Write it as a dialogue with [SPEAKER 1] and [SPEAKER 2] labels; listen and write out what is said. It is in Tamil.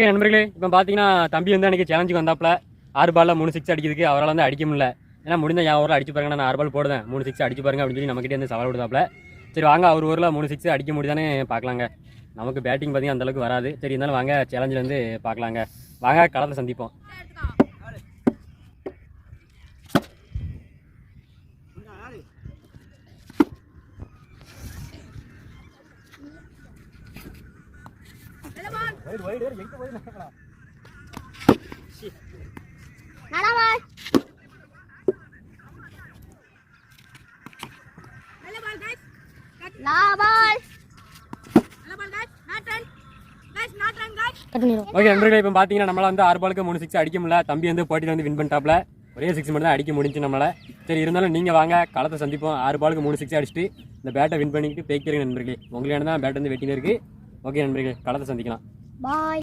[SPEAKER 1] ஓகே நண்பர்களே இப்போ பார்த்தீங்கன்னா தம்பி வந்து அன்றைக்கி சேலஞ்சுக்கு வந்தாப்புல ஆறு பாலில் மூணு சிக்ஸ் அடிக்கிறதுக்கு அவரால் வந்து அடிக்க முடியல. ஏன்னா முடிந்த என் ஊரில் அடிச்சு பாருங்க நான் ஆறு பால் போடுவேன். மூணு சிக்ஸ் அடிச்சு பாருங்க அப்படின்னு சொல்லி நம்மகிட்ட வந்து சவால் விடுதாப்பில் சரி வாங்க அவர் ஊரில் மூணு சிக்ஸ் அடிக்க முடியுதானே பார்க்கலாங்க. நமக்கு பேட்டிங் பார்த்தீங்கன்னா அந்த அளவுக்கு வராது. சரி இருந்தாலும் வாங்க சேலஞ்சில் வந்து பார்க்கலாங்க. வாங்க களத்தில் சந்திப்போம்.
[SPEAKER 2] பண்ணிடுவோம்
[SPEAKER 1] ஓகே நண்பர்களே இப்போ பார்த்தீங்கன்னா நம்மளால் வந்து ஆறு பாலுக்கு மூணு சிக்ஸ் அடிக்க முடியல. தம்பி வந்து போட்டியில் வந்து வின் பண்ணிட்டாப்ல. ஒரே சிக்ஸ் மட்டும் தான் அடிக்க முடிஞ்சு நம்மளால் சரி இருந்தாலும் நீங்கள் வாங்க. களத்தை சந்திப்போம். ஆறு பாலுக்கு மூணு சிக்ஸ் அடிச்சுட்டு இந்த பேட்டை வின் பண்ணிக்கிட்டு பேக்கிறீங்க நண்பர்களே. உங்களுக்கு தான் பேட் வந்து வெட்டினு இருக்குது ஓகே நண்பர்களே களத்தை சந்திக்கலாம்.
[SPEAKER 2] பாய்